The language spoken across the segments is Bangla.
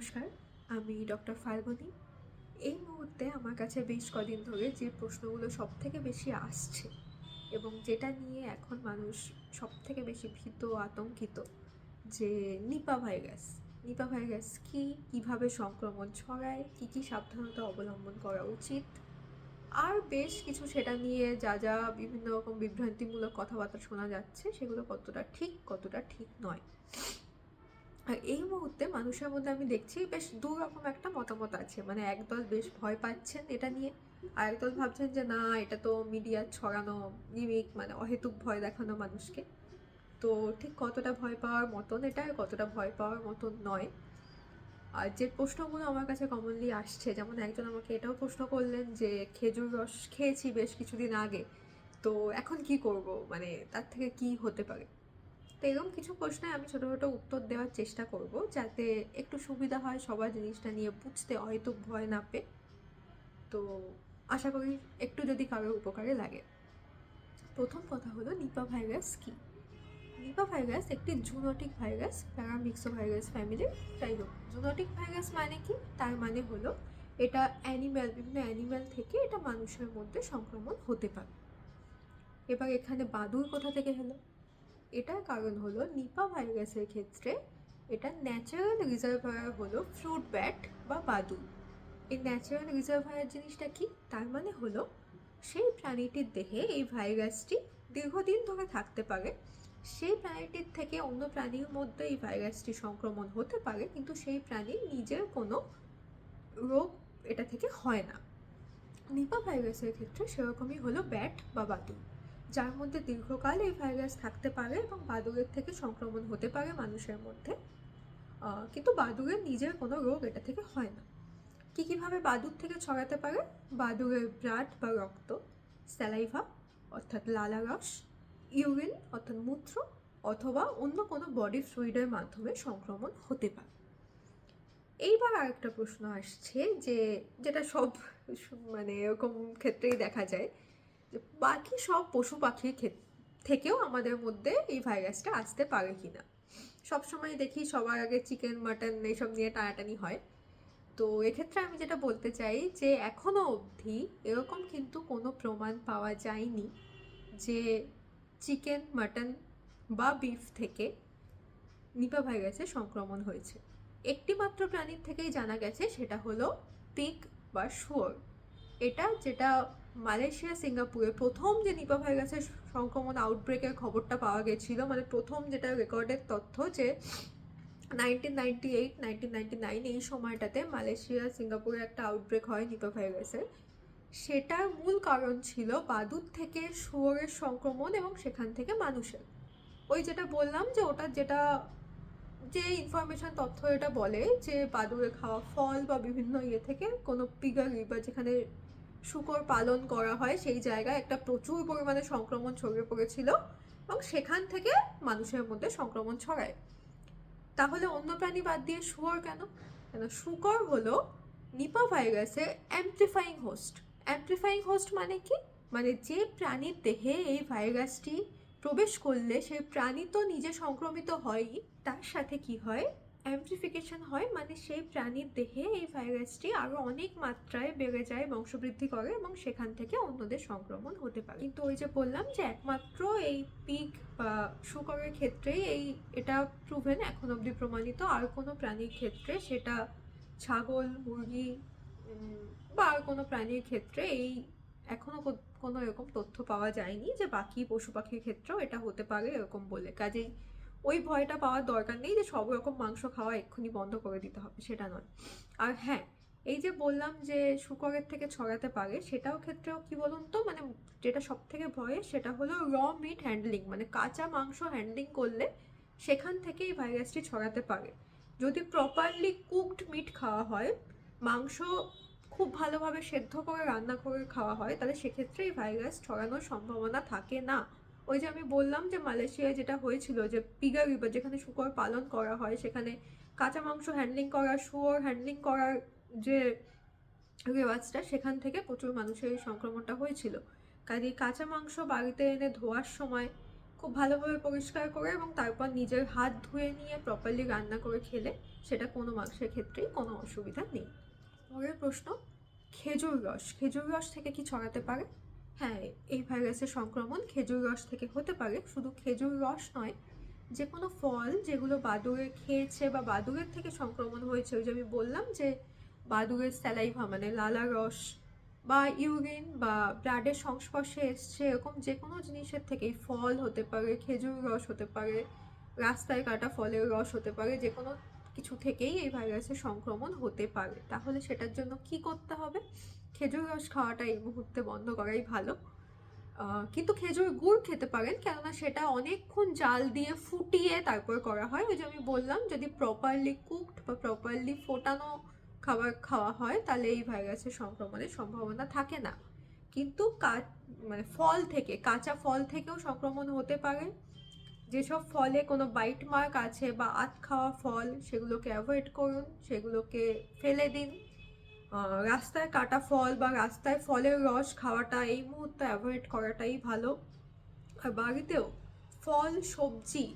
নমস্কার, আমি ডক্টর ফাল্গুনি। এই মুহূর্তে আমার কাছে বেশ কদিন ধরে যে প্রশ্নগুলো সব থেকে বেশি আসছে এবং যেটা নিয়ে এখন মানুষ সব থেকে বেশি ভীত আতঙ্কিত, যে নিপা ভাইরাস। নিপা ভাইরাস কী, কীভাবে সংক্রমণ ছড়ায়, কী কী সাবধানতা অবলম্বন করা উচিত? আর বেশ কিছু সেটা নিয়ে যা যা বিভিন্ন রকম বিভ্রান্তিমূলক কথাবার্তা শোনা যাচ্ছে, সেগুলো কতটা ঠিক কতটা ঠিক নয়। আর এই মুহূর্তে মানুষের মধ্যে আমি দেখছি বেশ দু রকম একটা মতামত আছে। মানে একদল বেশ ভয় পাচ্ছেন এটা নিয়ে, আর একদল ভাবছেন যে, না, এটা তো মিডিয়ার ছড়ানো গিমিক মানে অহেতুক ভয় দেখানো মানুষকে। তো ঠিক কতটা ভয় পাওয়ার মতন, এটা কতটা ভয় পাওয়ার মতন নয়। আর যে প্রশ্নগুলো আমার কাছে কমনলি আসছে, যেমন একজন আমাকে এটাও প্রশ্ন করলেন যে, খেজুর রস খেয়েছি বেশ কিছুদিন আগে, তো এখন কি করব? মানে তার থেকে কি হতে পারে? তো এরকম কিছু প্রশ্নে আমি ছোটো ছোটো উত্তর দেওয়ার চেষ্টা করব যাতে একটু সুবিধা হয় সবার জিনিসটা নিয়ে বুঝতে, হয়তো ভয় না পেয়ে। তো আশা করি একটু যদি কারোর উপকারে লাগে। প্রথম কথা হলো নিপা ভাইরাস কী? নিপা ভাইরাস একটি জুনোটিক ভাইরাস প্যারামিক্সো ভাইরাস ফ্যামিলির যাই হোক জুনোটিক ভাইরাস মানে কি? তার মানে হলো এটা অ্যানিম্যাল বিভিন্ন অ্যানিম্যাল থেকে এটা মানুষের মধ্যে সংক্রমণ হতে পারে। এবার এখানে বাদুর কোথা থেকে হলো? এটার কারণ হলো নিপা ভাইরাসের ক্ষেত্রে এটা ন্যাচারাল রিজার্ভায়ার হলো ফ্রুট ব্যাট বা বাদু। এই ন্যাচারাল রিজার্ভায়ার জিনিসটা কি? তার মানে হলো সেই প্রাণীটির দেহে এই ভাইরাসটি দীর্ঘদিন ধরে থাকতে পারে। সেই প্রাণীটির থেকে অন্য প্রাণীর মধ্যে এই ভাইরাসটি সংক্রমণ হতে পারে, কিন্তু সেই প্রাণীর নিজের কোনো রোগ এটা থেকে হয় না। নিপা ভাইরাসের ক্ষেত্রে সেরকমই হলো ব্যাট বা বাদুর যার মধ্যে দীর্ঘকাল এই ভাইরাস থাকতে পারে এবং বাদুরের থেকে সংক্রমণ হতে পারে মানুষের মধ্যে। কিন্তু বাদুরের নিজের কোনো রোগ এটা থেকে হয় না। কী কীভাবে বাদুর থেকে ছড়াতে পারে? বাদুরের ব্লাড বা রক্ত স্যালাইভা অর্থাৎ লালারস ইউরিন অর্থাৎ মূত্র, অথবা অন্য কোনো বডি ফ্লুইডের মাধ্যমে সংক্রমণ হতে পারে। এইবার আরেকটা প্রশ্ন আসছে যে, যেটা সব মানে এরকম ক্ষেত্রেই দেখা যায় বাকি সব পশু পাখির থেকেও আমাদের মধ্যে এই ভাইরাসটা আসতে পারে কি না সবসময় দেখি সবার আগে চিকেন মাটন এইসব নিয়ে টানাটানি হয়। তো এক্ষেত্রে আমি যেটা বলতে চাই যে এখনও অবধি এরকম কিন্তু কোনো প্রমাণ পাওয়া যায়নি যে চিকেন মাটন বা বিফ থেকে নিপা ভাইরাসের সংক্রমণ হয়েছে। একটি মাত্র প্রাণীর থেকেই জানা গেছে সেটা হলো পিক বা শুয়োর। এটা যেটা মালয়েশিয়া, সিঙ্গাপুরে প্রথম যে নিপা ভাইরাসের সংক্রমণ আউটব্রেকের খবরটা পাওয়া গেছিল। মানে প্রথম যেটা রেকর্ডের তথ্য যে nineteen ninety eight nineteen ninety nine এই সময়টাতে মালয়েশিয়া, সিঙ্গাপুরে একটা আউটব্রেক হয় নিপা ভাইরাসের সেটার মূল কারণ ছিল বাদুর থেকে শুয়োরের সংক্রমণ এবং সেখান থেকে মানুষের। ওই যেটা বললাম যে ওটা যেটা যে ইনফরমেশন তথ্য এটা বলে যে বাদুরে খাওয়া ফল বা বিভিন্ন ইয়ে থেকে কোনো পিগারি বা যেখানে শুকর পালন করা হয়, সেই জায়গায় একটা প্রচুর পরিমাণে সংক্রমণ ছড়িয়ে পড়েছিল এবং সেখান থেকে মানুষের মধ্যে সংক্রমণ ছড়ায়। তাহলে অন্য প্রাণী বাদ দিয়ে শুয়োর কেন? কেন? শুকর হলো নিপা ভাইরাসের অ্যাম্প্লিফাইং হোস্ট অ্যাম্প্লিফাইং হোস্ট মানে কি? মানে যে প্রাণীর দেহে এই ভাইরাসটি প্রবেশ করলে সেই প্রাণী তো নিজে সংক্রমিত হয়ই, তার সাথে কি হয়? অ্যাম্প্লিফিকেশন হয় মানে সেই প্রাণীর দেহে এই ভাইরাসটি আরও অনেক মাত্রায় বেড়ে যায়, বংশবৃদ্ধি করে এবং সেখান থেকে অন্যদের সংক্রমণ হতে পারে। কিন্তু ওই যে বললাম যে একমাত্র এই পিক বা শুকরের ক্ষেত্রেই এই, এটা প্রুভেন এখন অবধি প্রমাণিত, আর কোনো প্রাণীর ক্ষেত্রে সেটা ছাগল, মুরগি বা আর কোনো প্রাণীর ক্ষেত্রে এই এখনও কোনো এরকম তথ্য পাওয়া যায়নি যে বাকি পশু পাখির ক্ষেত্রেও এটা হতে পারে এরকম বলে। কাজেই ওই ভয়টা পাওয়ার দরকার নেই যে সব রকম মাংস খাওয়া এক্ষুনি বন্ধ করে দিতে হবে, সেটা নয়। আর হ্যাঁ এই যে বললাম যে শুকরের থেকে ছড়াতে পারে, সেটাও ক্ষেত্রেও কি বলুন তো মানে যেটা সব থেকে ভয়ের সেটা হলো র মিট হ্যান্ডলিং মানে কাঁচা মাংস হ্যান্ডলিং করলে সেখান থেকে এই ভাইরাসটি ছড়াতে পারে। যদি প্রপারলি কুকড মিট খাওয়া হয়, মাংস খুব ভালোভাবে সেদ্ধ করে, রান্না করে খাওয়া হয়, তাহলে সেক্ষেত্রে এই ভাইরাস ছড়ানোর সম্ভাবনা থাকে না। ওই যে আমি বললাম যে মালয়েশিয়ায় যেটা হয়েছিল যে পিগারি বা যেখানে শুকর পালন করা হয়, সেখানে কাঁচা মাংস হ্যান্ডলিং করা শুয়োর হ্যান্ডলিং করার যে রেওয়াজটা, সেখান থেকে প্রচুর মানুষের এই সংক্রমণটা হয়েছিল। কাজে কাঁচা মাংস বাড়িতে এনে ধোয়ার সময় খুব ভালোভাবে পরিষ্কার করে এবং তারপর নিজের হাত ধুয়ে নিয়ে প্রপারলি রান্না করে খেলে, সেটা কোনো মাংসের ক্ষেত্রেই কোনো অসুবিধা নেই। পরের প্রশ্ন, খেজুর রস খেজুর রস থেকে কি ছড়াতে পারে? হ্যাঁ এই ভাইরাসের সংক্রমণ খেজুর রস থেকে হতে পারে। শুধু খেজুর রস নয় যে কোনো ফল যেগুলো বাদুড়ে খেয়েছে বা বাদুড়ের থেকে সংক্রমণ হয়েছে, ওই যে আমি বললাম যে বাদুড়ের স্যালাইভা মানে লালা রস বা ইউরিন বা ব্লাডের সংস্পর্শে এসছে, এরকম যে কোনো জিনিসের থেকেই ফল হতে পারে, খেজুর রস হতে পারে, রাস্তায় কাটা ফলের রস হতে পারে যে কোনো কিছু থেকেই এই ভাইরাসের সংক্রমণ হতে পারে। তাহলে সেটার জন্য কি করতে হবে? খেজুর রস খাওয়াটা এই মুহূর্তে বন্ধ করাই ভালো। কিন্তু খেজুর গুড় খেতে পারেন, কেননা সেটা অনেকক্ষণ জাল দিয়ে ফুটিয়ে তারপর করা হয়। ওই যে আমি বললাম, যদি প্রপারলি কুকড বা প্রপারলি ফোটানো খাবার খাওয়া হয়, তাহলে এই ভাইরাসের সংক্রমণের সম্ভাবনা থাকে না। কিন্তু মানে ফল থেকে, কাঁচা ফল থেকেও সংক্রমণ হতে পারে। যেসব ফলে কোনো বাইট মার্ক আছে বা আত খাওয়া ফল, সেগুলোকে অ্যাভয়েড করুন, সেগুলোকে ফেলে দিন। রাস্তায় কাটা ফল বা রাস্তায় ফলের রস খাওয়াটা, এই মুহূর্তে অ্যাভয়েড করাটাই ভালো। আর বাড়িতেও ফল, সবজি,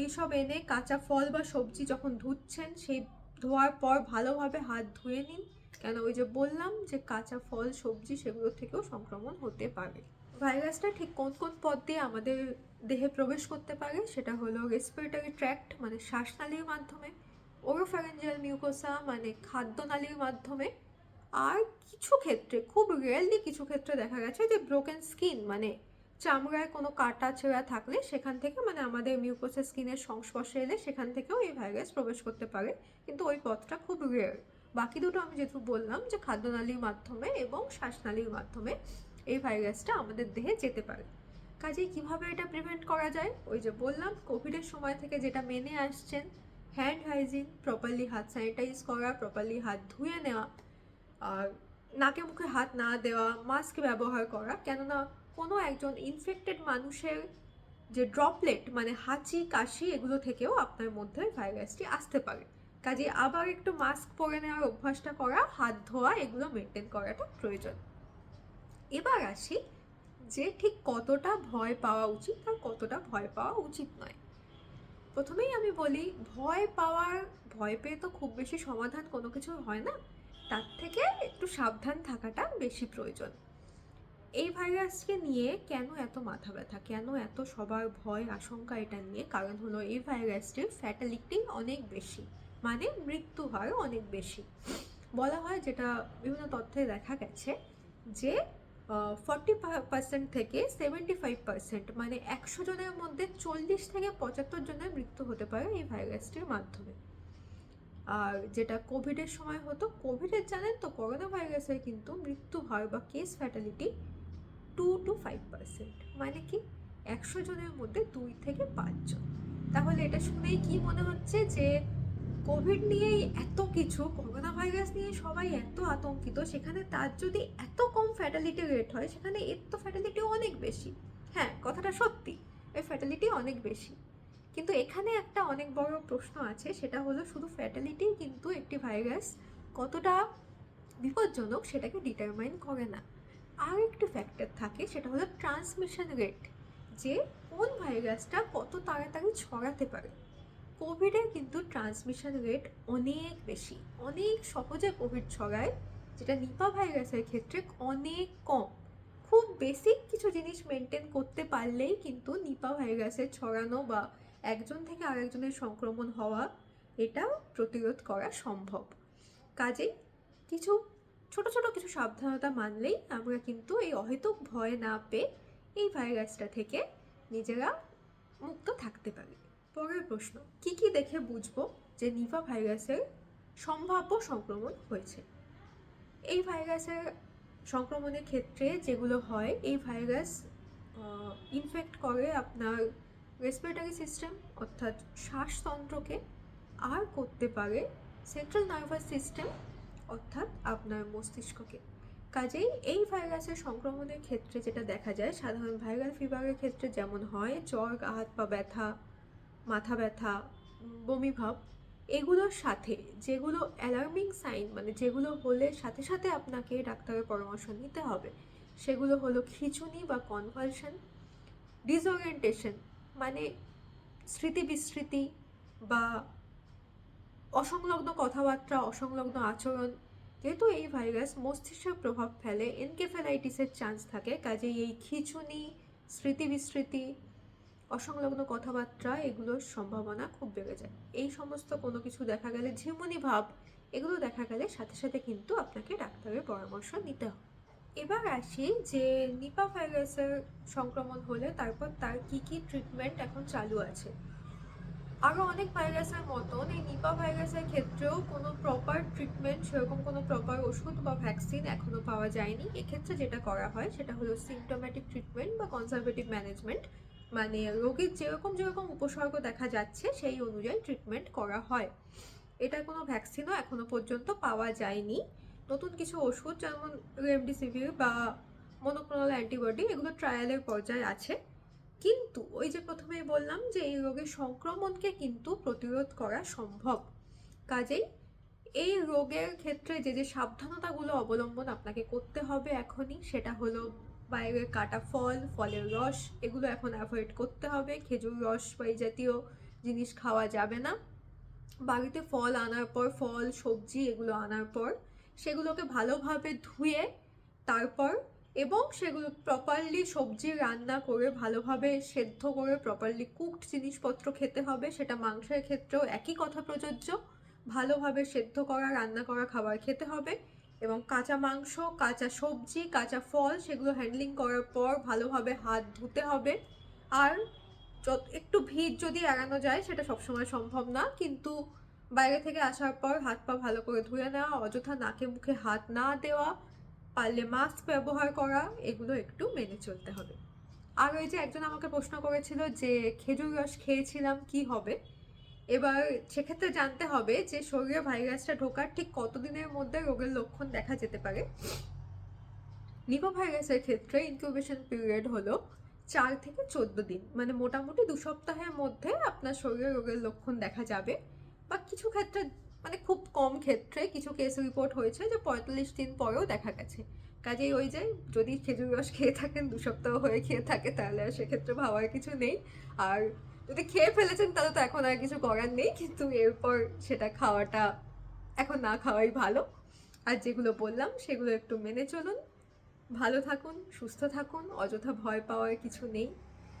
এইসব এনে কাঁচা ফল বা সবজি যখন ধুচ্ছেন, সেই ধোয়ার পর ভালোভাবে হাত ধুয়ে নিন। কেন ওই যে বললাম যে কাঁচা ফল, সবজি সেগুলো থেকেও সংক্রমণ হতে পারে। ভাইরাসটা ঠিক কোন কোন পথ দিয়ে আমাদের দেহে প্রবেশ করতে পারে, সেটা হলো রেসপিরেটরি ট্র্যাক্ট মানে শ্বাসনালীর মাধ্যমে ওরোফ্যারেঞ্জিয়াল মিউকোসা মানে খাদ্যনালীর মাধ্যমে আর কিছু ক্ষেত্রে, খুব রেয়ারলি কিছু ক্ষেত্রে দেখা গেছে যে ব্রোকেন স্কিন মানে চামড়ায় কোনো কাটা ছেঁড়া থাকলে সেখান থেকে মানে আমাদের মিউকোসের স্কিনের সংস্পর্শে এলে সেখান থেকেও এই ভাইরাস প্রবেশ করতে পারে। কিন্তু ওই পথটা খুব রেয়ার বাকি দুটো আমি যেহেতু বললাম যে খাদ্যনালীর মাধ্যমে এবং শ্বাসনালীর মাধ্যমে এই ভাইরাসটা আমাদের দেহে যেতে পারে। কাজেই কীভাবে এটা প্রিভেন্ট করা যায়? ওই যে বললাম কোভিডের সময় থেকে যেটা মেনে আসছেন হ্যান্ড হাইজিন প্রপারলি হাত স্যানিটাইজ করা প্রপারলি হাত ধুয়ে নেওয়া আর নাকে মুখে হাত না দেওয়া মাস্ক ব্যবহার করা, কেননা কোনো একজন ইনফেক্টেড মানুষের যে ড্রপলেট মানে হাঁচি, কাশি, এগুলো থেকেও আপনার মধ্যে ভাইরাসটি আসতে পারে। কাজে আবার একটু মাস্ক পরে নেওয়ার অভ্যাসটা করা, হাত ধোয়া, এগুলো মেনটেন করাটা প্রয়োজন। এবার আসি যে ঠিক কতটা ভয় পাওয়া উচিত আর কতটা ভয় পাওয়া উচিত নয়। প্রথমেই আমি বলি, ভয় পাওয়ার, ভয় পেয়ে তো খুব বেশি সমাধান কোনো কিছু হয় না। তার থেকে একটু সাবধান থাকাটা বেশি প্রয়োজন। এই ভাইরাসকে নিয়ে কেন এত মাথা ব্যথা? কেন এত সবার ভয়, আশঙ্কা এটা নিয়ে? কারণ হলো এই ভাইরাসটির ফ্যাটালিটি অনেক বেশি। মানে মৃত্যু হার অনেক বেশি। বলা হয় যেটা বিভিন্ন তথ্যে দেখা গেছে যে ফর্টি পার্সেন্ট থেকে সেভেন্টি ফাইভ পার্সেন্ট মানে একশো জনের মধ্যে চল্লিশ থেকে পঁচাত্তর জনের মৃত্যু হতে পারে এই ভাইরাসটির মাধ্যমে। আর যেটা কোভিডের সময় হতো, কোভিডের জানেন তো করোনা ভাইরাসের কিন্তু মৃত্যু হার বা case fatality two to five percent মানে কি একশো জনের মধ্যে দুই থেকে পাঁচজন তাহলে এটা শুনেই কি মনে হচ্ছে যে কোভিড নিয়েই এত কিছু করোনা ভাইরাস নিয়ে সবাই এত আতঙ্কিত, সেখানে তার যদি এত কম ফ্যাটালিটি রেট হয়, সেখানে এর তো ফ্যাটালিটি অনেক বেশি। হ্যাঁ কথাটা সত্যি, এর ফ্যাটালিটি অনেক বেশি। কিন্তু এখানে একটা অনেক বড় প্রশ্ন আছে, সেটা হলো শুধু ফ্যাটালিটি কিন্তু একটি ভাইরাস কতটা বিপজ্জনক সেটাকে ডিটারমাইন করে না। আর একটি ফ্যাক্টর থাকে, সেটা হলো ট্রান্সমিশন রেট যে কোন ভাইরাসটা কত তাড়াতাড়ি ছড়াতে পারে। কোভিডের কিন্তু ট্রান্সমিশন রেট অনেক বেশি, অনেক সহজে কোভিড ছড়ায়, যেটা নিপা ভাইরাসের ক্ষেত্রে অনেক কম। খুব বেসিক কিছু জিনিস মেনটেন করতে পারলেই কিন্তু নিপা ভাইরাসের ছড়ানো বা একজন থেকে আরেকজনের সংক্রমণ হওয়া এটা প্রতিরোধ করা সম্ভব। কাজেই কিছু ছোট ছোট কিছু সাবধানতা মানলেই আমরা কিন্তু এই অহেতুক ভয় না পেয়ে এই ভাইরাসটা থেকে নিজেরা মুক্ত থাকতে পারি। পরের প্রশ্ন, কি কি দেখে বুঝব যে নিপা ভাইরাসের সম্ভাব্য সংক্রমণ হয়েছে? এই ভাইরাসের সংক্রমণের ক্ষেত্রে যেগুলো হয়, এই ভাইরাস ইনফেক্ট করে আপনার রেসপিরেটরি সিস্টেম অর্থাৎ শ্বাসতন্ত্রকে আর করতে পারে সেন্ট্রাল নার্ভাস সিস্টেম অর্থাৎ আপনার মস্তিষ্ককে। কাজেই এই ভাইরাসের সংক্রমণের ক্ষেত্রে যেটা দেখা যায় সাধারণ ভাইরাল ফিভারের ক্ষেত্রে যেমন হয় জ্বর গা হাত পা ব্যথা মাথা ব্যথা উম, বমি ভাব এগুলোর সাথে যেগুলো অ্যালার্মিং সাইন মানে যেগুলো হলে সাথে সাথে আপনাকে ডাক্তারের পরামর্শ নিতে হবে সেগুলো হলো খিচুনি বা কনভালশন ডিসওরিয়েন্টেশন স্মৃতি বিস্মৃতি বা অসংলগ্ন কথাবার্তা, অসংলগ্ন আচরণ, যেহেতু এই ভাইরাস মস্তিষ্কের প্রভাব ফেলে, এনকেফেলাইটিসের চান্স থাকে। কাজেই এই খিচুনি স্মৃতি বিস্মৃতি অসংলগ্ন কথাবার্তা, এগুলোর সম্ভাবনা খুব বেড়ে যায়। এই সমস্ত কোনো কিছু দেখা গেলে, ঝিমুনি ভাব, এগুলো দেখা গেলে সাথে সাথে কিন্তু আপনাকে ডাক্তারের পরামর্শ নিতে হবে। এবার আসি যে নিপা ভাইরাসের সংক্রমণ হলে তারপর তার কি কি ট্রিটমেন্ট এখন চালু আছে। আরও অনেক ভাইরাসের মতন এই নিপা ভাইরাসের ক্ষেত্রেও কোনো প্রপার ট্রিটমেন্ট সেরকম কোনো প্রপার ওষুধ বা ভ্যাকসিন এখনও পাওয়া যায়নি। এক্ষেত্রে যেটা করা হয় সেটা হলো সিমটোম্যাটিক ট্রিটমেন্ট বা কনজারভেটিভ ম্যানেজমেন্ট মানে রোগীর যেরকম যেরকম উপসর্গ দেখা যাচ্ছে সেই অনুযায়ী ট্রিটমেন্ট করা হয়। এটার কোনো ভ্যাকসিনও এখনও পর্যন্ত পাওয়া যায়নি। নতুন কিছু ওষুধ যেমন রেমডিসিভির বা মনোক্লোনাল অ্যান্টিবডি এগুলো ট্রায়ালের পর্যায়ে আছে। কিন্তু ওই যে প্রথমেই বললাম যে এই রোগের সংক্রমণকে কিন্তু প্রতিরোধ করা সম্ভব। কাজেই এই রোগের ক্ষেত্রে যে যে সাবধানতাগুলো অবলম্বন আপনাকে করতে হবে এখনই, সেটা হলো বাইরে কাটা ফল, ফলের রস, এগুলো এখন অ্যাভয়েড করতে হবে। খেজুর রস বা এই জাতীয় জিনিস খাওয়া যাবে না। বাড়িতে ফল আনার পর, ফল, সবজি এগুলো আনার পর সেগুলোকে ভালোভাবে ধুয়ে তারপর এবং সেগুলো প্রপারলি সবজি রান্না করে ভালোভাবে সেদ্ধ করে প্রপারলি কুকড জিনিসপত্র খেতে হবে, সেটা মাংসের ক্ষেত্রেও একই কথা প্রযোজ্য। ভালোভাবে সেদ্ধ করা, রান্না করা খাবার খেতে হবে এবং কাঁচা মাংস, কাঁচা সবজি, কাঁচা ফল সেগুলো হ্যান্ডলিং করার পর ভালোভাবে হাত ধুতে হবে। আর একটু ভিড় যদি এড়ানো যায়, সেটা সবসময় সম্ভব না। কিন্তু বাইরে থেকে আসার পর হাত পা ভালো করে ধুয়ে নেওয়া, অযথা নাকে মুখে হাত না দেওয়া, পারলে মাস্ক ব্যবহার করা, এগুলো একটু মেনে চলতে হবে। আর ওই যে একজন আমাকে প্রশ্ন করেছিল যে, খেজুর রস খেয়েছিলাম, কি হবে? এবার সেক্ষেত্রে জানতে হবে যে, শরীরে ভাইরাসটা ঢোকার ঠিক কতদিনের মধ্যে রোগের লক্ষণ দেখা যেতে পারে? নিপা ভাইরাসের ক্ষেত্রে ইনকিউবেশন পিরিয়ড হলো চার থেকে চোদ্দ দিন। মানে মোটামুটি দু সপ্তাহের মধ্যে আপনার শরীরে রোগের লক্ষণ দেখা যাবে। বা কিছু ক্ষেত্রে মানে খুব কম ক্ষেত্রে কিছু কেস রিপোর্ট হয়েছে যে পঁয়তাল্লিশ দিন পরেও দেখা গেছে। কাজেই ওই যে যদি খেজুর রস খেয়ে থাকেন, দু সপ্তাহ হয়ে খেয়ে থাকে, তাহলে আর সেক্ষেত্রে ভাবার কিছু নেই। আর যদি খেয়ে ফেলেছেন, তাহলে তো এখন আর কিছু করার নেই। কিন্তু এরপর সেটা খাওয়াটা এখন না খাওয়াই ভালো। আর যেগুলো বললাম, সেগুলো একটু মেনে চলুন। ভালো থাকুন, সুস্থ থাকুন, অযথা ভয় পাওয়ার কিছু নেই।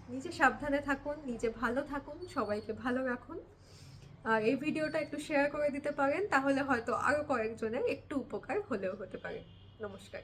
নিজে সাবধানে থাকুন, নিজে ভালো থাকুন, সবাইকে ভালো রাখুন। আর এই ভিডিওটা একটু শেয়ার করে দিতে পারেন, তাহলে হয়তো আরও কয়েকজনের একটু উপকার হলেও হতে পারে। নমস্কার।